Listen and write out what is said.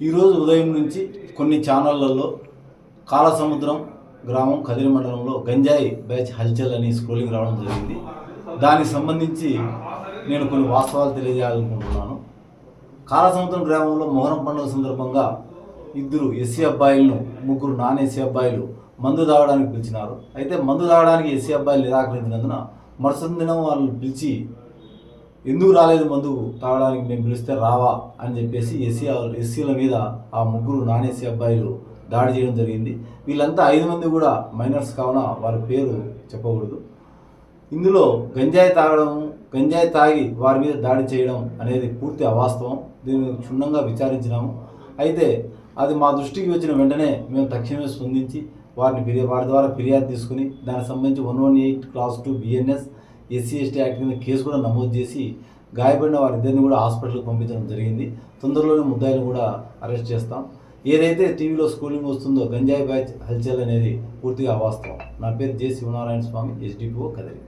ఈరోజు ఉదయం నుంచి కొన్ని ఛానళ్ళలో కాలసముద్రం గ్రామం కదిరి మండలంలో గంజాయి బ్యాచ్ హల్చల్ అని స్క్రోలింగ్ రావడం జరిగింది. దానికి సంబంధించి నేను కొన్ని వాస్తవాలు తెలియజేయాలనుకుంటున్నాను. కాలసముద్రం గ్రామంలో మొహరం పండుగ సందర్భంగా ఇద్దరు ఎస్సీ అబ్బాయిలను ముగ్గురు నాన్ ఎస్సీ అబ్బాయిలు మందు తాగడానికి పిలిచినారు. అయితే మందు తాగడానికి ఎస్సీ అబ్బాయిలు నిరాకరించినందున మరుసటి దినం వాళ్ళని పిలిచి ఎందుకు రాలేదు మందు తాగడానికి మేము పిలిస్తే రావా అని చెప్పేసి ఎస్సీ ఎస్సీల మీద ఆ ముగ్గురు నాన్ ఎస్సీ అబ్బాయిలు దాడి చేయడం జరిగింది. వీళ్ళంతా ఐదు మంది కూడా మైనర్స్ కావున వారి పేరు చెప్పకూడదు. ఇందులో గంజాయి తాగడం గంజాయి తాగి వారి మీద దాడి చేయడం అనేది పూర్తి అవాస్తవం. దీన్ని క్షుణ్ణంగా విచారించినాము. అయితే అది మా దృష్టికి వచ్చిన వెంటనే మేము తక్షణమే స్పందించి వారిని ఫిర్యా వారి ద్వారా ఫిర్యాదు తీసుకుని దానికి సంబంధించి one one eight clause two BNS SC ST act కింద కేసు కూడా నమోదు చేసి గాయపడిన వారిద్దరిని కూడా హాస్పిటల్కి పంపించడం జరిగింది. తొందరలోనే ముద్దాయిలు కూడా అరెస్ట్ చేస్తాం. ఏదైతే టీవీలో స్కూలింగ్ వస్తుందో గంజాయి బ్యాచ్ హల్చల్ అనేది పూర్తిగా అవాస్తవం. నా పేరు జె. శివనారాయణ స్వామి ఎస్డిపిఓ కదిరి.